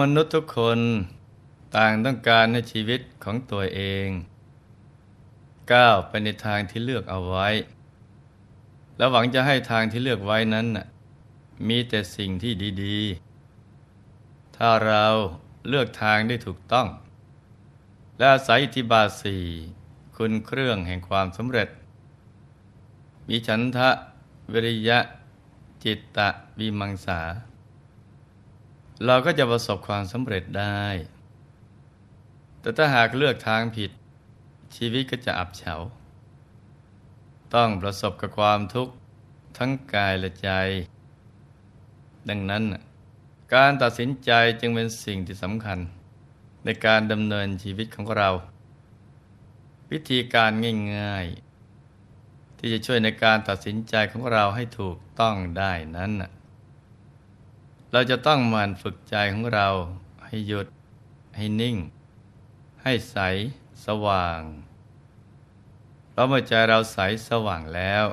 มนุษย์ทุกคนต่างต้องการให้ชีวิตของตัวเอง ก้าวไปในทางที่เลือกเอาไว้ แล้วหวังจะให้ทางที่เลือกไว้นั้นมีแต่สิ่งที่ดีๆ ถ้าเราเลือกทางได้ถูกต้อง และอาศัยอิทธิบาทสี่คุณเครื่องแห่งความสำเร็จ มีฉันทะ วิริยะ จิตตะวิมังสา เราก็จะประสบความสำเร็จได้ แต่ถ้าหากเลือกทางผิด ชีวิตก็จะอับเฉา ต้องประสบกับความทุกข์ทั้งกายและใจ ดังนั้น การตัดสินใจจึงเป็นสิ่งที่สำคัญ ในการดำเนินชีวิตของเรา วิธีการง่ายๆ ที่จะช่วยในการตัดสินใจของเราให้ถูกต้องได้นั้นน่ะ เราจะต้องหมั่นฝึกใจของเราให้หยุด ให้นิ่ง ให้ใสสว่างเพราะเมื่อใจเราใสสว่างแล้ว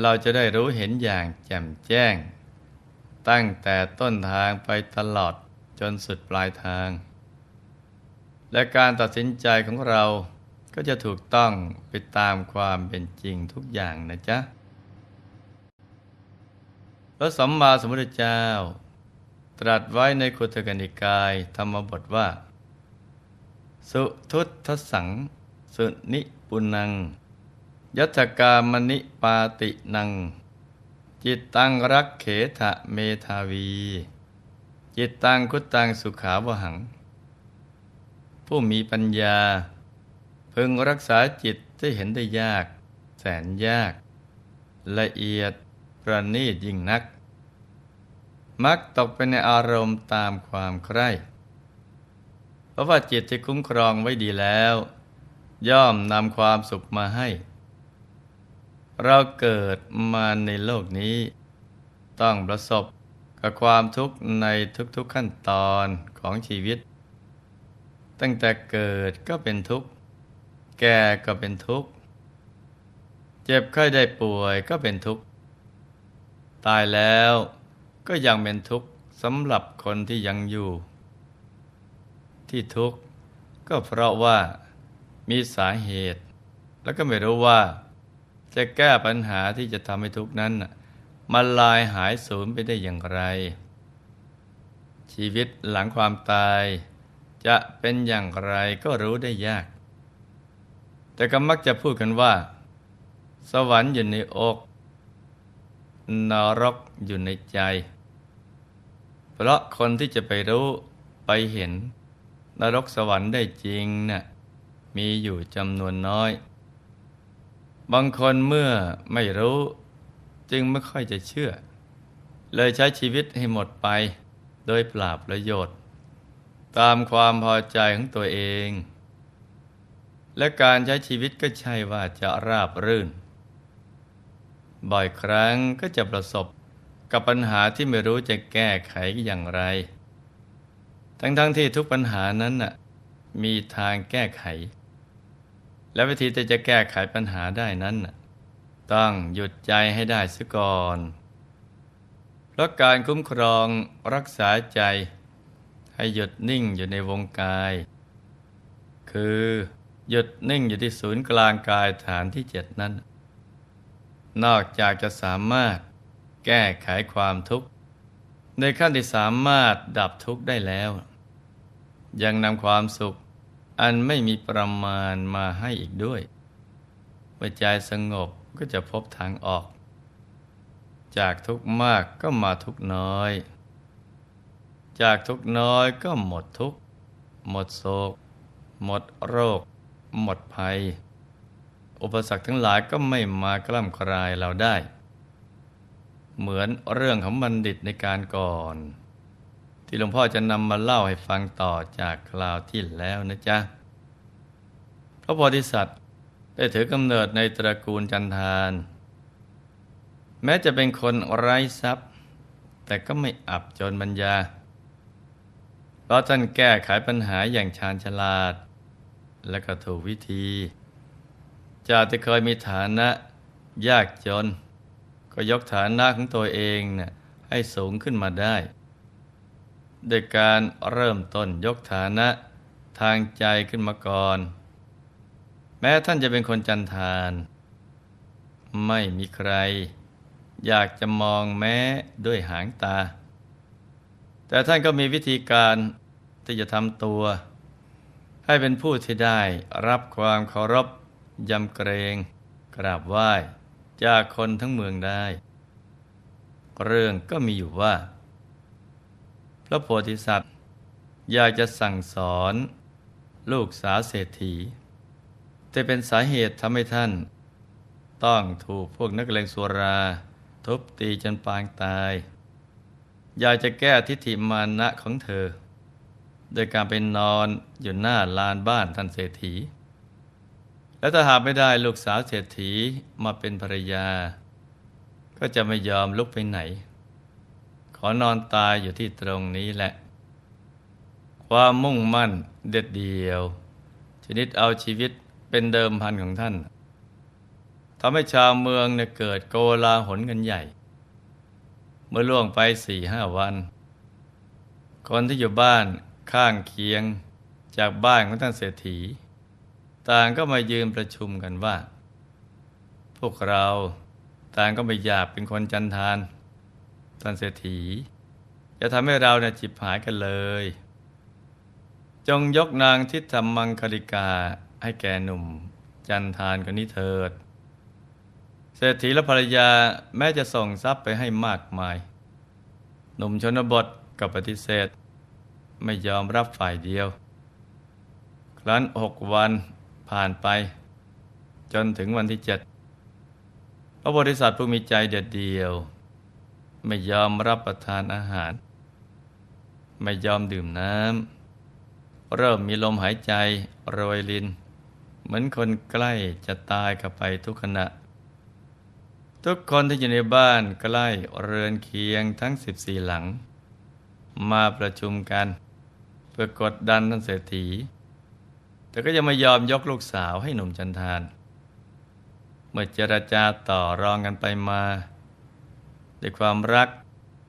เราจะได้รู้เห็นอย่างแจ่มแจ้ง ตั้งแต่ต้นทางไปตลอดจนสุดปลายทาง และการตัดสินใจของเราก็จะถูกต้องไปตามความเป็นจริงทุกอย่างนะจ๊ะ พระสัมมาสัมพุทธเจ้า ตรัสไว้ในคุตกนิกายธรรมบทว่า สุทุทสัง สุนิปุนัง ยัตถกามนิปาตินัง จิตตังรักเขทะเมทาวี จิตตังคุตตังสุขาวหัง ผู้มีปัญญา พึงรักษาจิตที่เห็นได้ยาก แสนยาก ละเอียด ประณีตยิ่งนัก มักตกไปในอารมณ์ตามความใคร่ เพราะว่าจิตที่คุ้มครองไว้ดีแล้ว ย่อมนำความสุขมาให้ เราเกิดมาในโลกนี้ ต้องประสบกับความทุกข์ในทุกๆขั้นตอนของชีวิต ตั้งแต่เกิดก็เป็นทุกข์ แก่ก็เป็นทุกข์ เจ็บไข้ได้ป่วยก็เป็นทุกข์ ตายแล้วก็ยังเป็นทุกข์สำหรับคนที่ยังอยู่ ที่ทุกข์ก็เพราะว่ามีสาเหตุ แล้วก็ไม่รู้ว่า จะแก้ปัญหาที่จะทำให้ทุกข์นั้นมันลายหายสูญไปได้อย่างไร ชีวิตหลังความตายจะเป็นอย่างไรก็รู้ได้ยาก แต่ก็มักจะพูดกันว่า สวรรค์อยู่ในอก นรกอยู่ในใจ เพราะคนที่จะไปรู้ไปเห็น นรกสวรรค์ได้จริงนะ่ะมีอยู่จำนวนน้อย บางคนเมื่อไม่รู้ จึงไม่ค่อยจะเชื่อ เลยใช้ชีวิตให้หมดไป โดยปราบประโยชน์ ตามความพอใจของตัวเอง และการใช้ชีวิตก็ใช่ว่าจะราบรื่น บ่อยครั้งก็จะประสบกับปัญหาที่ไม่รู้จะแก้ไขอย่างไร ทั้งๆทที่ทุกปัญหานั้นน่ะมีทางแก้ไข และวิธีที่จะแก้ไขปัญหาได้นั้นน่ะต้องหยุดใจให้ได้ซะก่อน เพราะการคุ้มครองรักษาใจ ให้หยุดนิ่งอยู่ในวงกาย คือหยุดนิ่งอยู่ที่ศูนย์กลางกายฐานที่เจ็ดนั้น นอกจากจะสามารถแก้ไขความทุกข์ ในขั้นที่สามารถดับทุกข์ได้แล้ว ยังนำความสุขอันไม่มีประมาณมาให้อีกด้วยเมื่อใจสงบก็จะพบทางออก จากทุกข์มากก็มาทุกข์น้อย จากทุกข์น้อยก็หมดทุกข์ หมดโศก หมดโรค หมดภัย อุปสรรคทั้งหลายก็ไม่มากล้ำคลายเราได้ เหมือนเรื่องของบัณฑิตในการก่อน ที่หลวงพ่อจะนำมาเล่าให้ฟังต่อจากคราวที่แล้วนะจ๊ะ พระโพธิสัตว์ได้ถือกำเนิดในตระกูลจันทาน แม้จะเป็นคนไร้ทรัพย์ แต่ก็ไม่อับจนบัญญา เพราะท่านแก้ไขปัญหาอย่างชาญฉลาด และก็ถูกวิธี จากที่เคยมีฐานะยากจน ก็ยกฐานะของตัวเองนะ่ะให้สูงขึ้นมาได้โดยการเริ่มต้นยกฐานะทางใจขึ้นมาก่อน แม้ท่านจะเป็นคนจันทาน ไม่มีใคร อยากจะมองแม้ด้วยหางตา แต่ท่านก็มีวิธีการที่จะทำตัว ให้เป็นผู้ที่ได้รับความเคารพ ยำเกรงกราบไหว้จากคนทั้งเมืองได้ เรื่องก็มีอยู่ว่า พระโพธิสัตว์ อยากจะสั่งสอน ลูกสาวเศรษฐี แต่เป็นสาเหตุทำให้ท่าน ต้องถูกพวกนักเลงสุรา ทุบตีจนปางตาย อยากจะแก้ทิฏฐิมานะของเธอ โดยการไปนอนอยู่หน้าลานบ้านท่านเศรษฐี และถ้าหากไม่ได้ลูกสาวเศรษฐีมาเป็นภรรยา ก็จะไม่ยอมลุกไปไหน ขอนอนตายอยู่ที่ตรงนี้แหละ ความมุ่งมั่นเด็ดเดียว ชนิดเอาชีวิตเป็นเดิมพันของท่านทำให้ชาวเมืองเนี่ยเกิดโกลาหลกันใหญ่ เมื่อล่วงไปสี่ห้าวัน คนที่อยู่บ้านข้างเคียงจากบ้านของท่านเศรษฐี ต่างก็มายืนประชุมกันว่า พวกเราต่างก็ไม่อยากเป็นคนจันทานท่านเศรษฐีจะทำให้เราเนี่ยจิบหายกันเลย จงยกนางทิฏฐมังคลิกาให้แก่หนุ่ม จันทานคนนี้เถิด เศรษฐีและภรรยาแม้จะส่งทรัพย์ไปให้มากมาย หนุ่มชนบทกับปฏิเสธ ไม่ยอมรับฝ่ายเดียว ครั้นหกวัน ผ่านไป จนถึงวันที่เจ็ดพระบริษัทผู้มีใจเด็ดเดียว ไม่ยอมรับประทานอาหาร ไม่ยอมดื่มน้ำ เริ่มมีลมหายใจโรยลิน เหมือนคนใกล้จะตายกับไปทุกขณะ ทุกคนที่อยู่ในบ้านใกล้เรือนเคียงทั้ง 14 หลัง มาประชุมกัน เพื่อกดดันท่านเศรษฐี แต่ก็ยังไม่ยอมยกลูกสาวให้หนุ่มจันทาน เมื่อเจรจาต่อรองกันไปมาด้วยความรัก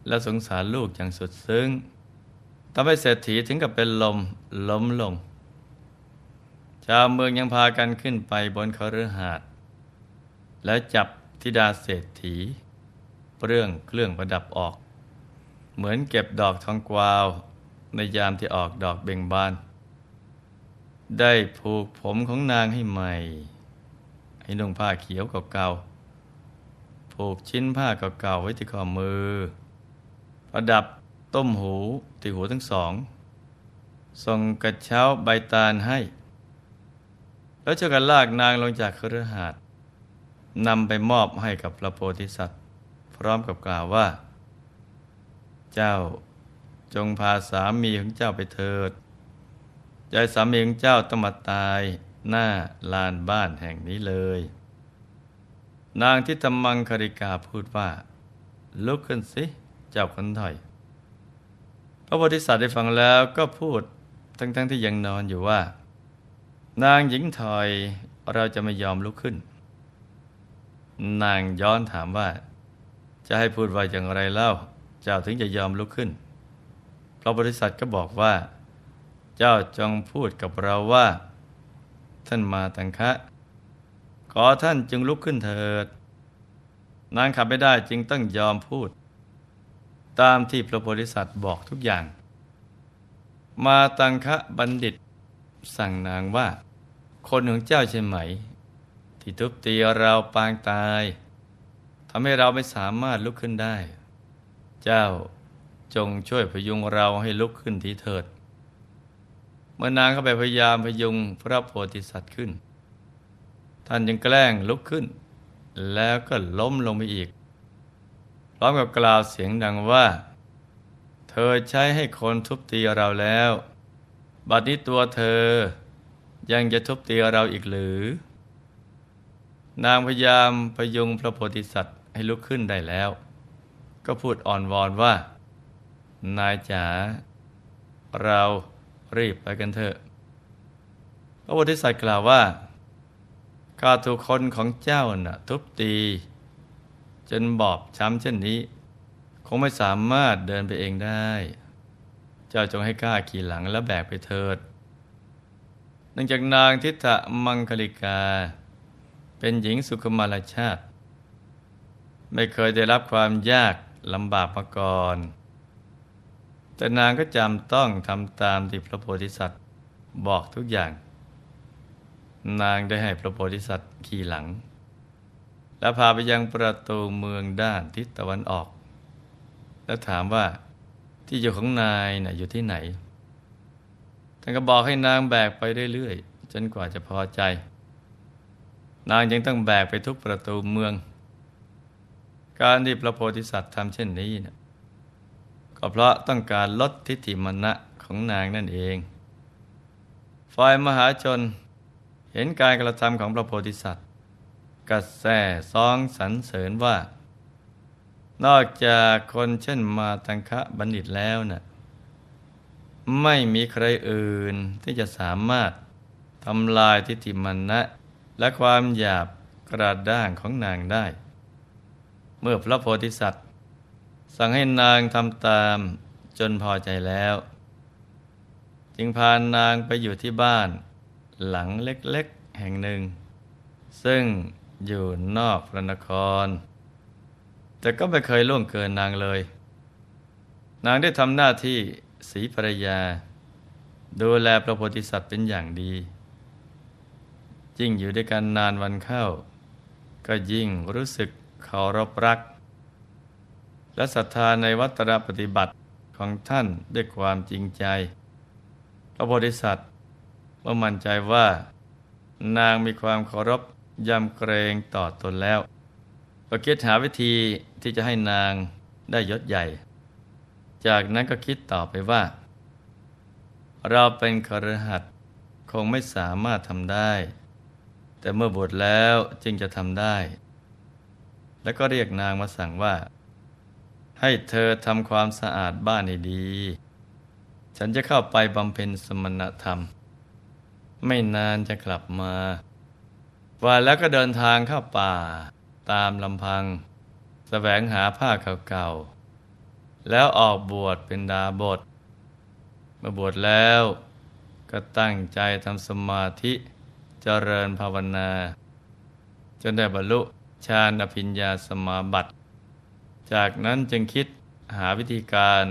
และสงสารลูกอย่างสุดซึ้งทำให้เศรษฐีถึงกับเป็นลมล้มลง ชาวเมืองยังพากันขึ้นไปบนเขาฤหาสน์แล้วจับธิดาเศรษฐีเปรื่องเครื่องประดับออก เหมือนเก็บดอกทองกวาว ในยามที่ออกดอกเบ่งบาน ได้ผูกผมของนางให้ใหม่ ให้นุ่งผ้าเขียวเก่าๆผูกชิ้นผ้าเก่าๆไว้ที่ข้อมือ ประดับต้มหูที่หูทั้งสองส่งกระเช้าใบตาลให้ แล้วเจ้ากันลากนางลงจากเคฤหาสน์นำไปมอบให้กับพระโพธิสัตว์ พร้อมกับกล่าวว่า เจ้าจงพาสามีของเจ้าไปเถิด ใจสามีของเจ้าต้องมาตายหน้าลานบ้านแห่งนี้เลย นางทิตมังคริกาพูดว่า ลุกขึ้นสิเจ้าคนถอย พระโพธิสัตว์ได้ฟังแล้วก็พูดทั้งๆทที่ยังนอนอยู่ว่า นางหญิงถอยเราจะไม่ยอมลุกขึ้น นางย้อนถามว่า จะให้พูดว่าอย่างไรเล่า เจ้าถึงจะยอมลุกขึ้น พระโพธิสัตว์ก็บอกว่า เจ้าจงพูดกับเราว่า ท่านมาตังคะ ขอท่านจึงลุกขึ้นเถิด นางขับไม่ได้จึงต้องยอมพูด ตามที่พระโพธิสัตว์บอกทุกอย่าง มาตังคะบัณฑิต สั่งนางว่า คนของเจ้าใช่ไหม ที่ทุบตีเราปางตายทำให้เราไม่สามารถลุกขึ้นได้ เจ้าจงช่วยพยุงเราให้ลุกขึ้นทีเถิด มื่อนางเข้าไปพยายามพยุงพระโพธิสัตว์ขึ้น ท่านยังแกล้งลุกขึ้น แล้วก็ล้มลงไปอีก พร้อมกับกล่าวเสียงดังว่า เธอใช้ให้คนทุบตีเราแล้ว บัดนี้ตัวเธอยังจะทุบตีเราอีกหรือ นางพยายามพยุงพระโพธิสัตว์ให้ลุกขึ้นได้แล้ว ก็พูดอ่อนวอนว่า นายจ๋าเรา รีบไปกันเถอะ พระโพธิสัตว์กล่าวว่าข้าถูกคนของเจ้าน่ะ ทุบตี จนบอบช้ำเช่นนี้ คงไม่สามารถเดินไปเองได้ เจ้าจงให้ข้าขี่หลังและแบกไปเถิดเนื่องจากนางทิฏฐมังคลิกา เป็นหญิงสุขมาลชาติ ไม่เคยได้รับความยากลำบากมาก่อน แต่นางก็จำต้องทำตามที่พระโพธิสัตว์บอกทุกอย่าง นางได้ให้พระโพธิสัตว์ขี่หลัง และพาไปยังประตูเมืองด้านทิศตะวันออก แล้วถามว่าที่อยู่ของนายนะ่ะอยู่ที่ไหนท่านก็บอกให้นางแบกไปเรื่อยๆจนกว่าจะพอใจ นางยังต้องแบกไปทุกประตูเมือง การที่พระโพธิสัตว์ทำเช่นนี้นะ ก็เพราะต้องการลดทิฏฐิมณะของนางนั่นเอง ฝ่ายมหาชนเห็นการกระทำของพระโพธิสัตว์กระแสซองสรรเสริญว่า นอกจากคนเช่นมาตังคะบัณฑิตแล้วนะ่ะไม่มีใครอื่นที่จะสามารถทำลายทิฏฐิมันนะและความหยาบกระด้างของนางได้ เมื่อพระโพธิสัตว์ สั่งให้นางทำตามจนพอใจแล้ว จึงพานางไปอยู่ที่บ้าน หลังเล็กๆแห่งหนึ่ง ซึ่งอยู่นอกพระนคร แต่ก็ไม่เคยล่วงเกินนางเลย นางได้ทำหน้าที่สีภรรยา ดูแลพระโพธิสัตว์เป็นอย่างดียิ่งอยู่ด้วยกันนานวันเข้า ก็ยิ่งรู้สึกเคารพรัก และศรัทธาในวัตรปฏิบัติของท่านด้วยความจริงใจ พระโพธิสัตว์เมื่อมั่นใจว่า นางมีความเคารพยำเกรงต่อตนแล้วก็คิดหาวิธีที่จะให้นางได้ยศใหญ่ จากนั้นก็คิดต่อไปว่า เราเป็นครหัสคงไม่สามารถทำได้ แต่เมื่อบวชแล้วจึงจะทำได้ แล้วก็เรียกนางมาสั่งว่า ให้เธอทำความสะอาดบ้านให้ดี ฉันจะเข้าไปบำเพ็ญสมณธรรม ไม่นานจะกลับมา ว่าแล้วก็เดินทางเข้าป่า ตามลำพังสแสวงหาผ้าเก่าๆ แล้วออกบวชเป็นดาบทมื่อบวชแล้วก็ตั้งใจทำสมาธิเจริญภาวนา จนได้บรรลุฌานอภิญญาสมาบัติ จากนั้นจึงคิดหาวิธีการ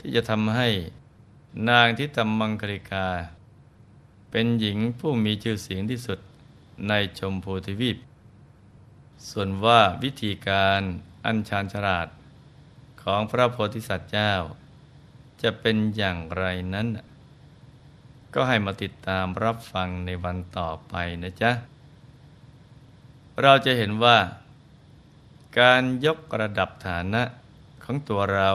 ที่จะทำให้นางทิตมังคริกา เป็นหญิงผู้มีชื่อเสียงที่สุดในชมพูทวีป ส่วนว่าวิธีการอัญชานฉลาดของพระโพธิสัตว์เจ้า จะเป็นอย่างไรนั้น ก็ให้มาติดตามรับฟังในวันต่อไปนะจ๊ะ เราจะเห็นว่า การยกระดับฐานะของตัวเรา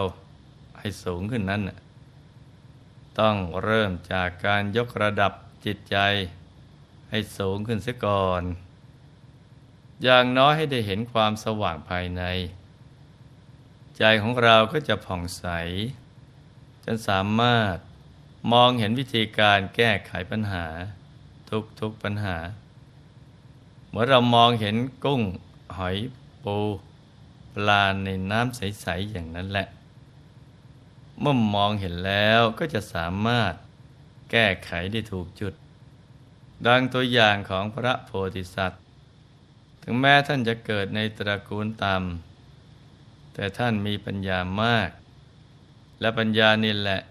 ให้สูงขึ้นนั้น ต้องเริ่มจากการยกระดับจิตใจ ให้สูงขึ้นเสียก่อน อย่างน้อยให้ได้เห็นความสว่างภายใน ใจของเราก็จะผ่องใส จนสามารถมองเห็นวิธีการแก้ไขปัญหา ทุกๆปัญหา เมื่อเรามองเห็นกุ้งหอยปู ปลาในน้ำใส ๆ อย่างนั้นแหละ เมื่อมองเห็นแล้วก็จะสามารถแก้ไขได้ถูกจุด ดังตัวอย่างของพระโพธิสัตว์ ถึงแม้ท่านจะเกิดในตระกูลต่ำแต่ท่านมีปัญญามาก และปัญญานี่แหละ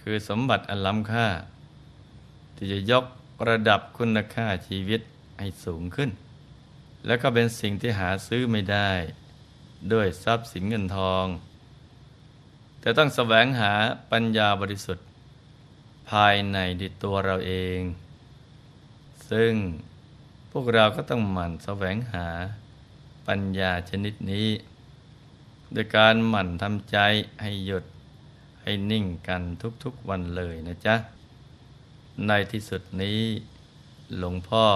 คือสมบัติอันล้ำค่า ที่จะยกระดับคุณค่าชีวิตให้สูงขึ้น และก็เป็นสิ่งที่หาซื้อไม่ได้ ด้วยทรัพย์สินเงินทอง แต่ต้องแสวงหาปัญญาบริสุทธิ์ ภายในในตัวเราเอง ซึ่งพวกเราก็ต้องหมั่นแสวงหาปัญญาชนิดนี้ โดยการหมั่นทำใจให้หยุดให้นิ่งกันทุกๆวันเลยนะจ๊ะ ในที่สุดนี้หลวงพ่อ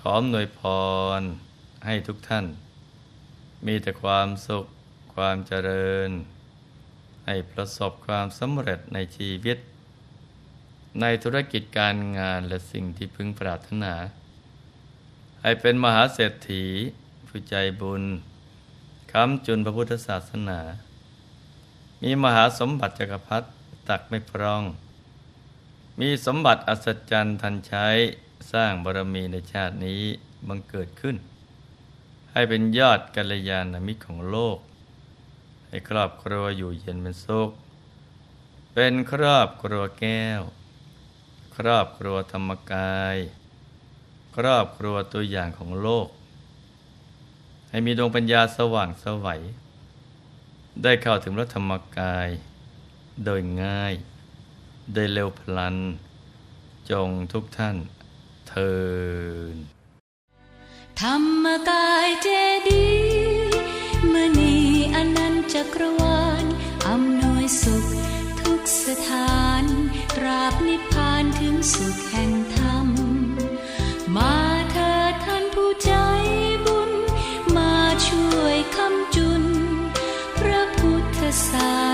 ขอหน่วยพรให้ทุกท่าน มีแต่ความสุขความเจริญ ให้ประสบความสำเร็จในชีวิต ในธุรกิจการงานและสิ่งที่พึงปรารถนา ให้เป็นมหาเศรษฐี ผู้ใจบุญค้ำจุนพระพุทธศาสนา มีมหาสมบัติจักรพรรดิตักไม่พร่อง มีสมบัติอัศจรรย์ทันใช้สร้างบารมีในชาตินี้บังเกิดขึ้น ให้เป็นยอดกัลยาณมิตรของโลก ให้ครอบครัวอยู่เย็นเป็นสุขเป็นครอบครัวแก้ว ครอบครัวธรรมกาย ครอบครัวตัวอย่างของโลก ให้มีดวงปัญญาสว่างสวัย ได้เข้าถึงพระธรรมกาย โดยง่ายโดยเร็วพลัน จงทุกท่านเทิน ธรรมกายเจดีมณีอนันจักรวาลอำนวยสุขทุกสถานตราบนิพพานถึงสุขแห่งธรรม มาเถิดท่านผู้ใจบุญ มาช่วยคำจุน พระพุทธศาส